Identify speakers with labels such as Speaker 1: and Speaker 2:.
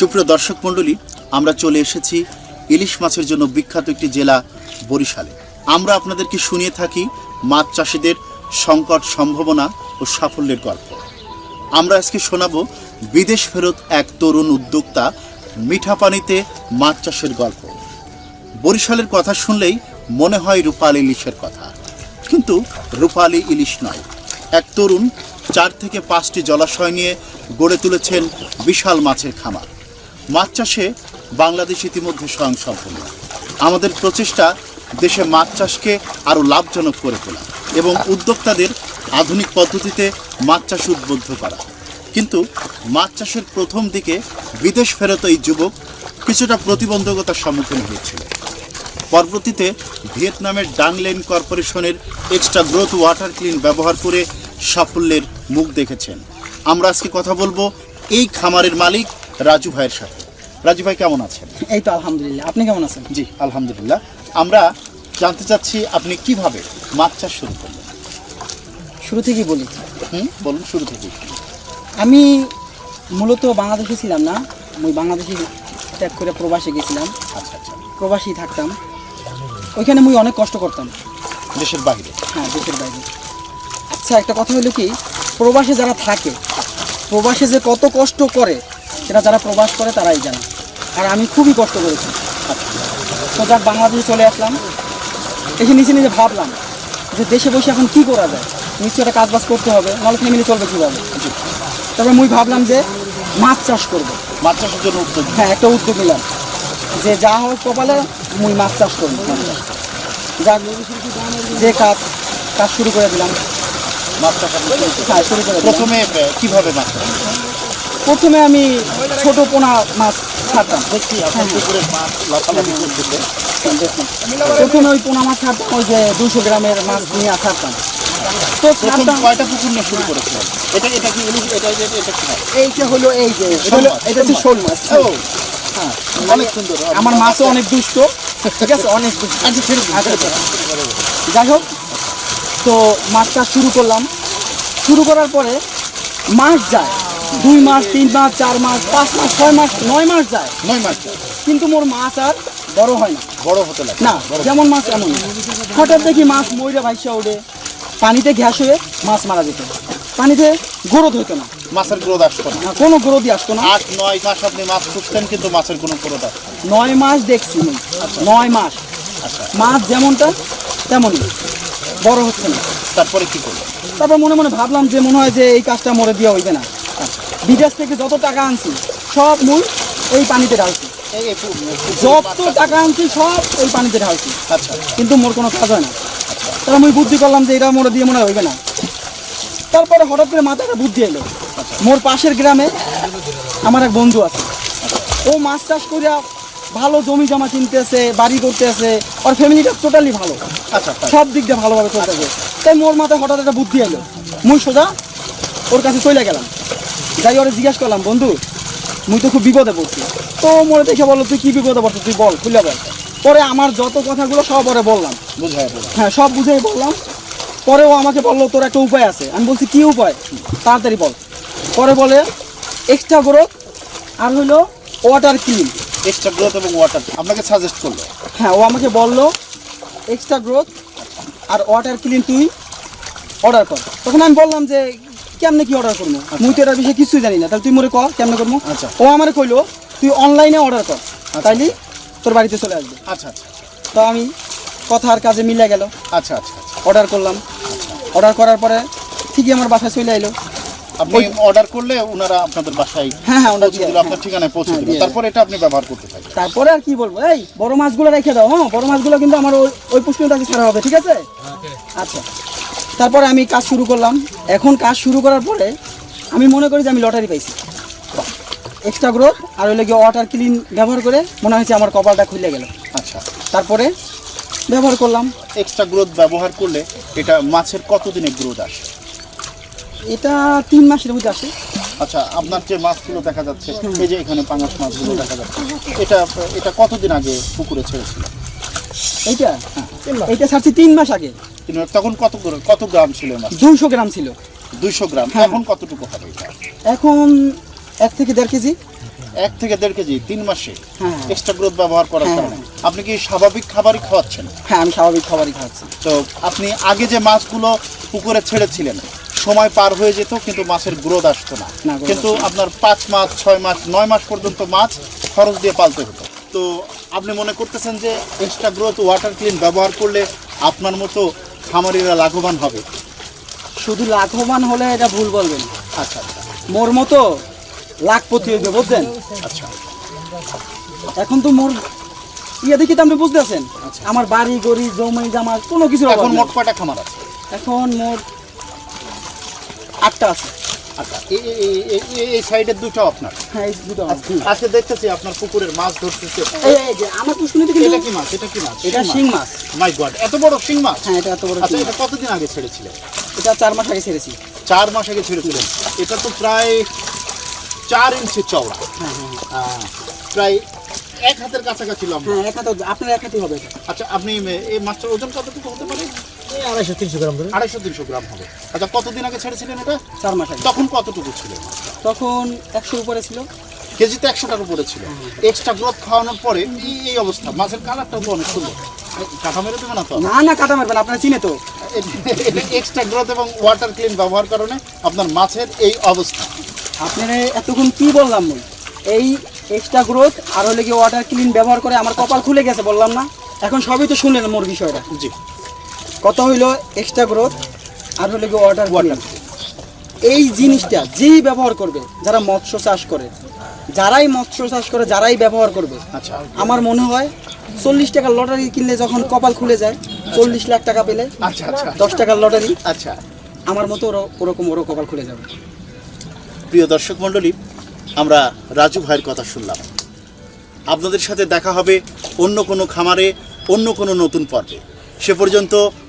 Speaker 1: সুপ্রিয় দর্শক মণ্ডলী, আমরা চলে এসেছি ইলিশ মাছের জন্য বিখ্যাত একটি জেলা বরিশালে। আমরা আপনাদেরকে শুনিয়ে থাকি মাছ চাষিদের সংকট সম্ভাবনা ও সাফল্যের গল্প। আমরা আজকে শোনাবো বিদেশ ফেরত এক তরুণ উদ্যোক্তা মিঠা পানিতে মাছ চাষের গল্প। বরিশালের কথা শুনলেই মনে হয় রূপালী ইলিশের কথা। কিন্তু রূপালী ইলিশ নয়। এক তরুণ চার থেকে পাঁচটি জলাশয় নিয়ে গড়ে তুলেছেন বিশাল মাছের খামার। মাছ চাষে বাংলাদেশ ইতিমধ্যে স্বয়ংসম্পূর্ণ। আমাদের প্রচেষ্টা দেশে মাছ চাষকে আরও লাভজনক করে তোলা এবং উদ্যোক্তাদের আধুনিক পদ্ধতিতে মাছ চাষ উদ্বুদ্ধ করা। কিন্তু মাছ চাষের প্রথম দিকে বিদেশ ফেরত এই যুবক কিছুটা প্রতিবন্ধকতার সম্মুখীন হয়েছিল পরবর্তীতে ভিয়েতনামের ডাংলেন কর্পোরেশনের এক্সট্রা গ্রোথ ওয়াটার ক্লিন ব্যবহার করে সাফল্যের মুখ দেখেছেন। আমরা আজকে কথা বলব এই খামারের মালিক রাজু ভাইয়ের সাথে। রাজু ভাই কেমন আছেন?
Speaker 2: এই তো আলহামদুলিল্লাহ। আপনি কেমন আছেন?
Speaker 1: জি আলহামদুলিল্লাহ। আমরা জানতে চাচ্ছি আপনি কীভাবে মাছ চাষ শুরু করলেন?
Speaker 2: শুরু থেকেই বলি।
Speaker 1: হুম বলুন শুরু থেকেই।
Speaker 2: আমি মূলত বাংলাদেশে ছিলাম না আমি বাংলাদেশে ত্যাগ করে প্রবাসে গেছিলাম।
Speaker 1: আচ্ছা আচ্ছা।
Speaker 2: প্রবাসী থাকতাম। ওইখানে মুই অনেক কষ্ট করতাম।
Speaker 1: দেশের বাইরে?
Speaker 2: হ্যাঁ দেশের বাইরে। আচ্ছা একটা কথা হলো কি? প্রবাসে যারা থাকে প্রবাসে যে কত কষ্ট করে সেটা যারা প্রবাস করে তারাই জানে। আর আমি খুবই কষ্ট করেছি। তো যাক বাংলাদেশে চলে আসলাম। এসে নিজে নিজে ভাবলাম যে দেশে বসে এখন কি করা যায়? নিশ্চয়ই একটা কাজবাজ করতে হবে নাহলে ফ্যামিলি চলবে কীভাবে? তবে মুই ভাবলাম যে মাছ চাষ করব।
Speaker 1: মাছ চাষের জন্য উদ্যোগ
Speaker 2: হ্যাঁ একটা উদ্যোগ নিলাম যে যা হোক কপালে মুই মাছ চাষ করব। যাক যে কাজ কাজ শুরু করে দিলাম।
Speaker 1: মাছ চাষ।
Speaker 2: হ্যাঁ শুরু করে
Speaker 1: প্রথমে কীভাবে মাছ
Speaker 2: প্রথমে আমি ছোট পোনা মাছ ছাড়তাম।
Speaker 1: দেখছি আপনার পুকুরের মাছ লাফালাফি করতেছে।
Speaker 2: প্রথমে ওই পোনা মাছ ছাড়তাম ওই যে দুশো গ্রামের মাছ নিয়ে ছাড়তাম। তো ছাড়তাম
Speaker 1: কয়টা পুকুর নিয়ে শুরু এটা এটা কি ইলিশ এটা এটা এটা কি
Speaker 2: এইটা হলো এই যে এটা
Speaker 1: শোল মাছ,
Speaker 2: এটা হচ্ছে
Speaker 1: শোল
Speaker 2: শোল মাছ।
Speaker 1: ও। হ্যাঁ। অনেক সুন্দর
Speaker 2: আমার মাছও অনেক দুষ্ট। ঠিক আছে অনেক দুষ্ট।
Speaker 1: আচ্ছা।
Speaker 2: যাই হোক তো মাছ চাষ শুরু করলাম। শুরু করার পরে মাছ যায়। দুই মাস তিন মাস চার মাস পাঁচ মাস ছয় মাস নয় মাস যায়।
Speaker 1: নয় মাছ
Speaker 2: কিন্তু মোর মাছ আর বড় হয় না।
Speaker 1: বড় হতে লাগে।
Speaker 2: না যেমন মাছ এমন হঠাৎ দেখি মাছ ময়রা ভাইসা ওঠে পানিতে ঘ্যাস হয়ে মাছ মারা যেত। পানিতে গ্রোথ হতো না।
Speaker 1: মাছের গ্রোথ আসতো না।
Speaker 2: কোনো গ্রোথই আসতো না।
Speaker 1: আট নয় মাস আপনি মাছ খুঁজতেন কিন্তু মাছের কোনো গ্রোথ আসতো
Speaker 2: নয় মাস দেখছি আমি। নয় মাস।
Speaker 1: আচ্ছা।
Speaker 2: মাছ যেমনটা তেমনই। বড় হচ্ছে না।
Speaker 1: তারপরে কি করব
Speaker 2: তারপর মনে মনে ভাবলাম যে মনে হয় যে এই কাজটা মরে দেওয়া হইবে না। বিদেশ থেকে যত টাকা আনছি সব মুই এই পানিতে ঢালছি। যত টাকা আনছি সব ওই পানিতে ঢালছি।
Speaker 1: আচ্ছা।
Speaker 2: কিন্তু মোর কোনো কাজ হয় না। তারপর মুই বুদ্ধি করলাম যে এটা মরে দিয়ে মনে হইবে না। তারপরে হঠাৎ করে মাথায় একটা বুদ্ধি এলো। মোর পাশের গ্রামে আমার এক বন্ধু আছে। ও মাছ চাষ করিয়া ভালো জমি জমা কিনতেছে বাড়ি করতেছে। ওর ফ্যামিলিটা টোটালি ভালো।
Speaker 1: আচ্ছা তাই।
Speaker 2: সব দিক দিয়ে ভালোভাবে চলতেছে। তাই মোর মাথায় হঠাৎ একটা বুদ্ধি এলো। মুই সোজা ওর কাছে চলে গেলাম। যাই ওরে জিজ্ঞেস করলাম বন্ধু মুই তো খুব বিপদে পড়ছি। তো মনে দেখে বলল তুই কি বিপদে পড়ছিস তুই বল খুলে বল। পরে আমার যত কথাগুলো সব ওরে বললাম।
Speaker 1: বুঝাই বলো।
Speaker 2: হ্যাঁ সব বুঝেই বললাম। পরে ও আমাকে বলল তোর একটা উপায় আছে। আমি বলছি কি উপায়? তাড়াতাড়ি বল। পরে বলে এক্সট্রা গ্রোথ আর হইল ওয়াটার ক্লিন
Speaker 1: এক্সট্রা গ্রোথ এবং ওয়াটার আপনাকে সাজেস্ট করল?
Speaker 2: হ্যাঁ ও আমাকে বলল এক্সট্রা গ্রোথ আর ওয়াটার ক্লিন তুই অর্ডার কর। তখন আমি বললাম যে কেমনে কি অর্ডার করব? মুই তো এটার বিষয়ে কিছুই জানি না। তাহলে তুই মোরে কর কেমনে করব?
Speaker 1: আচ্ছা।
Speaker 2: ও আমার কইলো তুই অনলাইনে অর্ডার কর। তাইলে তোর বাড়িতে চলে আসবে।
Speaker 1: আচ্ছা আচ্ছা।
Speaker 2: তো আমি কথা আর কাজে মিলে গেল।
Speaker 1: আচ্ছা আচ্ছা আচ্ছা।
Speaker 2: অর্ডার করলাম। অর্ডার করার পরে ঠিকই আমার বাসায় চলে এলো
Speaker 1: আপনি অর্ডার করলে ওনারা আপনাদের বাসায়
Speaker 2: হ্যাঁ হ্যাঁ ওনারা
Speaker 1: দিল
Speaker 2: দিয়ে-
Speaker 1: আপনার ঠিকানায় পৌঁছে
Speaker 2: হ্যাঁ,
Speaker 1: দিল তারপর এটা আপনি ব্যবহার করতে থাকেন
Speaker 2: তারপরে আর কি বলব? এই বড় মাছগুলো রেখে দাও হ্যাঁ? বড় মাছগুলো কিন্তু আমার ওই ওই পুষ্টিটাকে ছাড়া হবে ঠিক আছে? আচ্ছা। তারপরে আমি কাজ শুরু করলাম। এখন কাজ শুরু করার পরে আমি মনে করি যে আমি লটারি পাইছি। এক্সট্রা গ্রোথ আর ওই গিয়ে ওয়াটার ক্লিন ব্যবহার করে মনে হয়েছে আমার কপালটা খুলে গেল।
Speaker 1: আচ্ছা।
Speaker 2: তারপরে ব্যবহার করলাম।
Speaker 1: এক্সট্রা গ্রোথ ব্যবহার করলে এটা মাছের কতদিনে গ্রোথ আসে?
Speaker 2: এটা তিন মাসের মধ্যে আসে।
Speaker 1: আচ্ছা আপনার যে মাছগুলো দেখা যাচ্ছে এই যে এখানে পাঙাশ মাছগুলো দেখা যাচ্ছে এটা এটা কতদিন আগে পুকুরে ছেড়েছিল
Speaker 2: এইটা? এইটা ছাড়ছি তিন মাস আগে।
Speaker 1: কিন্তু তখন কত কত গ্রাম ছিল মাছ?
Speaker 2: দুইশো গ্রাম ছিল।
Speaker 1: দুইশো গ্রাম।
Speaker 2: হ্যাঁ।
Speaker 1: এখন কতটুকু হবে এটা?
Speaker 2: এখন এক থেকে দেড় কেজি।
Speaker 1: এক থেকে দেড় কেজি তিন মাসে?
Speaker 2: হ্যাঁ।
Speaker 1: এক্সট্রা গ্রোথ ব্যবহার করার
Speaker 2: হ্যাঁ।
Speaker 1: কারণে। আপনি কি স্বাভাবিক খাবারই খাওয়াচ্ছেন?
Speaker 2: হ্যাঁ আমি স্বাভাবিক খাবারই খাওয়াচ্ছি।
Speaker 1: তো আপনি আগে যে মাছগুলো পুকুরে ছেড়েছিলেন সময় পার হয়ে যেত কিন্তু মাছের গ্রোথ আসতো না।
Speaker 2: না,
Speaker 1: কিন্তু আপনার পাঁচ মাস ছয় মাস নয় মাস পর্যন্ত মাছ খরচ দিয়ে পালতে হতো। তো আপনি মনে করতেছেন যে এক্সট্রা গ্রোথ ওয়াটার ক্লিন ব্যবহার করলে আপনার মতো খামারিরা লাভবান হবে।
Speaker 2: শুধু লাভবান হলে এটা ভুল বলবেন।
Speaker 1: আচ্ছা আচ্ছা।
Speaker 2: মোর মতো লাখপতি হইবে বুঝলেন?
Speaker 1: আচ্ছা।
Speaker 2: এখন তো মোর ইয়ে দেখি তো আপনি বুঝতে বুঝতেছেন আমার বাড়ি গড়ি জমি জামা কোনো কিছু
Speaker 1: এখন মোট কয়টা খামার আছে?
Speaker 2: এখন মোট আটটা আছে।
Speaker 1: আচ্ছা এই- সাইডের দুটো আপনার?
Speaker 2: হ্যাঁ এই দুটো
Speaker 1: আজকে দেখতেছি আপনার পুকুরের মাছ ধরতেছে।
Speaker 2: এই এই যে আমার পুষ্কুনিতে কিন্তু
Speaker 1: এটা কি মাছ? এটা কি মাছ?
Speaker 2: এটা শিং মাছ।
Speaker 1: মাই গড এত বড় শিং মাছ?
Speaker 2: হ্যাঁ এটা এত বড়
Speaker 1: আচ্ছা এটা কতদিন আগে ছেড়েছিলেন?
Speaker 2: এটা চার মাস আগে ছেড়েছি।
Speaker 1: চার মাস আগে ছেড়েছিলেন। এটা তো প্রায় চার ইঞ্চি চওড়া।
Speaker 2: হ্যাঁ হ্যাঁ।
Speaker 1: প্রায় এক হাতের কাছাকাছি লম্বা।
Speaker 2: হ্যাঁ এক হাতে আপনার এক হাতে হবে
Speaker 1: আচ্ছা আপনি এই মাছটার ওজন কতটুকু হতে পারে?
Speaker 3: আড়াইশো তিনশো গ্রাম ধরে
Speaker 1: আড়াইশো তিনশো গ্রাম হবে। আচ্ছা কতদিন আগে ছেড়েছিলেন এটা?
Speaker 2: চার মাস আগে।
Speaker 1: তখন কতটুকু ছিল?
Speaker 2: তখন একশোর উপরে ছিল।
Speaker 1: কেজিতে একশোটার উপরে ছিল। এক্সট্রা গ্রোথ খাওয়ানোর পরে এই এই অবস্থা। মাছের কালারটাও তো অনেক সুন্দর। কাঁথা মেরে দেবে না তো?
Speaker 2: না না কাটা মারবেন আপনারা চিনে তো।
Speaker 1: এক্সট্রা গ্রোথ এবং ওয়াটার ক্লিন ব্যবহার কারণে আপনার মাছের এই অবস্থা।
Speaker 2: আপনারা এতক্ষণ কি বললাম এই এক্সট্রা গ্রোথ আর হলে কি ওয়াটার ক্লিন ব্যবহার করে আমার কপাল খুলে গেছে বললাম না? এখন সবই তো শুনলেন মোর বিষয়টা।
Speaker 1: জি।
Speaker 2: কত হইল এক্সট্রা গ্রোথ আর হলে কি ওয়াটার
Speaker 1: ওয়াটার
Speaker 2: এই জিনিসটা যেই ব্যবহার করবে যারা মৎস্য চাষ করে যারাই মৎস্য চাষ করে যারাই ব্যবহার করবে
Speaker 1: আচ্ছা।
Speaker 2: আমার মনে হয় চল্লিশ টাকার লটারি কিনলে যখন কপাল খুলে যায় চল্লিশ লাখ টাকা পেলে
Speaker 1: আচ্ছা আচ্ছা।
Speaker 2: দশ টাকার লটারি
Speaker 1: আচ্ছা।
Speaker 2: আমার মতো ওরা- ওরকম ওরও কপাল খুলে যাবে।
Speaker 1: প্রিয় দর্শক মণ্ডলী আমরা রাজু ভাইয়ের কথা শুনলাম। আপনাদের সাথে দেখা হবে অন্য কোনো খামারে অন্য কোনো নতুন পর্বে। সে পর্যন্ত